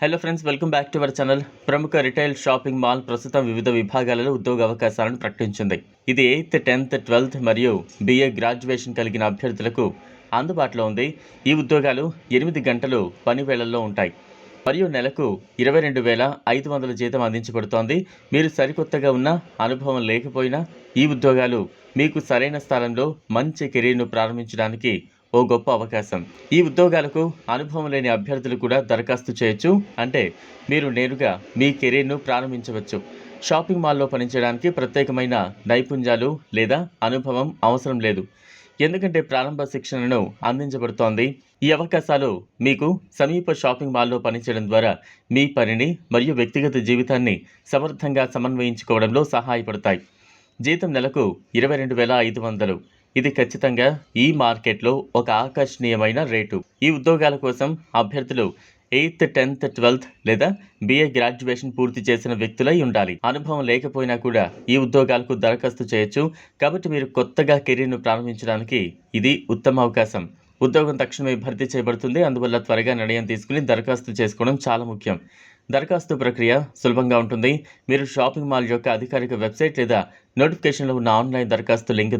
Hello friends welcome back to our channel ప్రముఖ retail shopping mall ప్రస్తుతం వివిధ విభాగాలలో ఉద్యోగ అవకాశాలను ప్రకటించింది. ఇది ఎయిత్ టెన్త్ ట్వెల్త్ మరియు బీఏ గ్రాడ్యుయేషన్ కలిగిన అభ్యర్థులకు అందుబాటులో ఉంది. ఈ ఉద్యోగాలు ఎనిమిది గంటలు పని వేళల్లో ఉంటాయి. మరియు నెలకు ఇరవై రెండు వేల ఐదు వందల జీతం అందించబడుతోంది. మీరు సరికొత్తగా ఉన్న అనుభవం లేకపోయినా ఈ ఉద్యోగాలు మీకు సరైన స్థలంలో మంచి కెరీర్ను ప్రారంభించడానికి ఓ గొప్ప అవకాశం. ఈ ఉద్యోగాలకు అనుభవం లేని అభ్యర్థులు కూడా దరఖాస్తు చేయొచ్చు. అంటే మీరు నేరుగా మీ కెరీర్ను ప్రారంభించవచ్చు. షాపింగ్ మాల్లో పనిచేయడానికి ప్రత్యేకమైన నైపుణ్యాలు లేదా అనుభవం అవసరం లేదు. ఎందుకంటే ప్రారంభ శిక్షణను అందించబడుతోంది. ఈ అవకాశాలు మీకు సమీప షాపింగ్ మాల్లో పనిచేయడం ద్వారా మీ పనిని మరియు వ్యక్తిగత జీవితాన్ని సమర్థంగా సమన్వయించుకోవడంలో సహాయపడతాయి. జీతం నెలకు ఇరవై రెండు వేల ఐదు వందలు. ఇది ఖచ్చితంగా ఈ మార్కెట్లో ఒక ఆకర్షణీయమైన రేటు. ఈ ఉద్యోగాల కోసం అభ్యర్థులు ఎయిత్ టెన్త్ ట్వెల్త్ లేదా బిఏ గ్రాడ్యుయేషన్ పూర్తి చేసిన వ్యక్తులై ఉండాలి. అనుభవం లేకపోయినా కూడా ఈ ఉద్యోగాలకు దరఖాస్తు చేయొచ్చు. కాబట్టి మీరు కొత్తగా కెరీర్ను ప్రారంభించడానికి ఇది ఉత్తమ అవకాశం. ఉద్యోగం తక్షణమే భర్తీ చేయబడుతుంది. అందువల్ల త్వరగా నిర్ణయం తీసుకుని దరఖాస్తు చేసుకోవడం చాలా ముఖ్యం. దరఖాస్తు ప్రక్రియ సులభంగా ఉంటుంది. మీరు షాపింగ్ మాల్ యొక్క అధికారిక వెబ్సైట్ లేదా నోటిఫికేషన్లో ఉన్న ఆన్లైన్ దరఖాస్తు లింక్